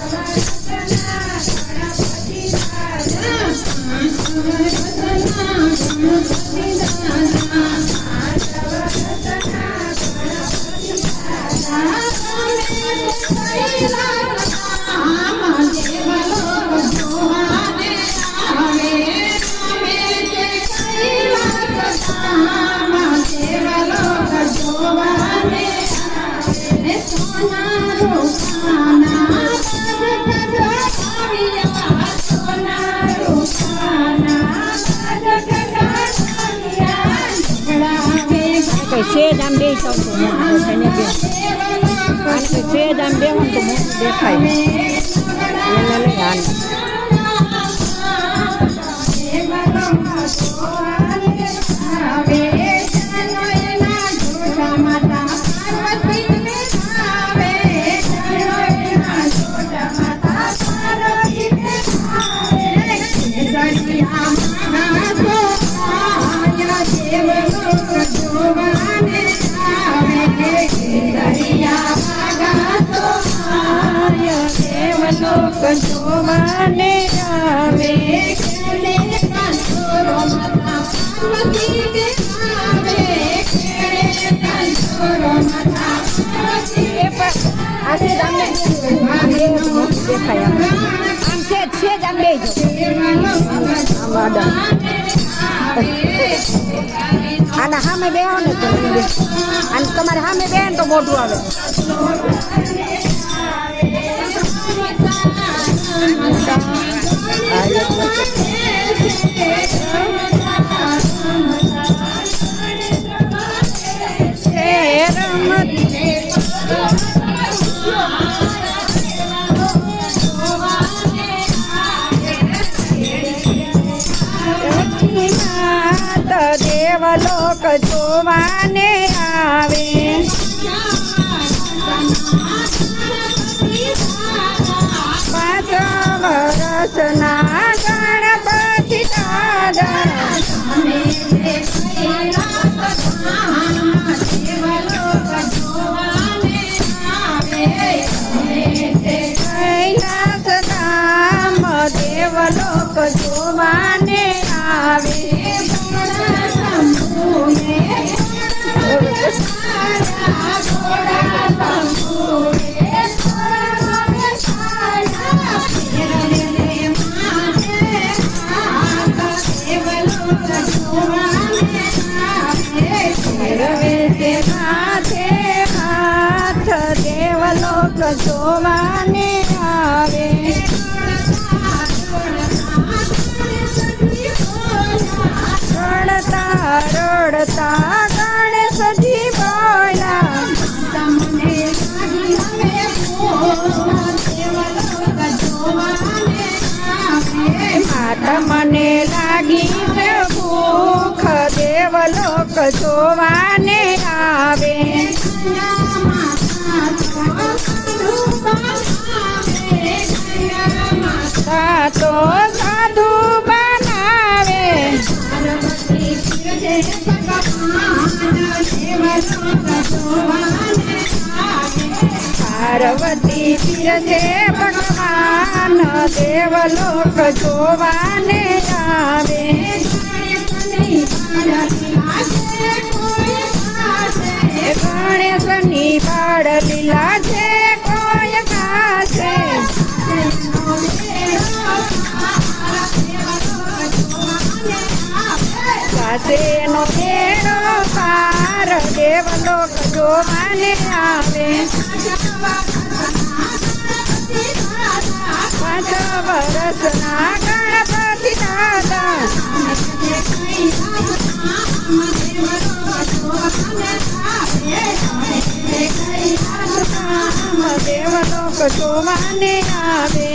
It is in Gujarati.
Música આમ બે શકતો દેખાય જોવાને આવે. મોટું દેખાય. આમ બે જો. આમ આના સામે બે ને તો એમ તમારે સામે બેન તો મોઢું આવે. દેવલોક જોવાને આવે. પાંચ વરસના ગણપતિ દાદા. કૈલાસ ધામ દેવલોક જોવાને આવે. દેવલોક જોવાને આવે રડતા રડતા ગણેશજી બોલ્યા માતા મને લાગી દેવલોક જોવાને આવે સાતો સાધુ બનાવે પાર્વતી તીરથે ભગવાન દેવલોક જોવાને આવે પાર દેવલોક જોવાને આવે પાંચ વર્ષના ગણપતિ દાદા દેવલોક જોવાને આવે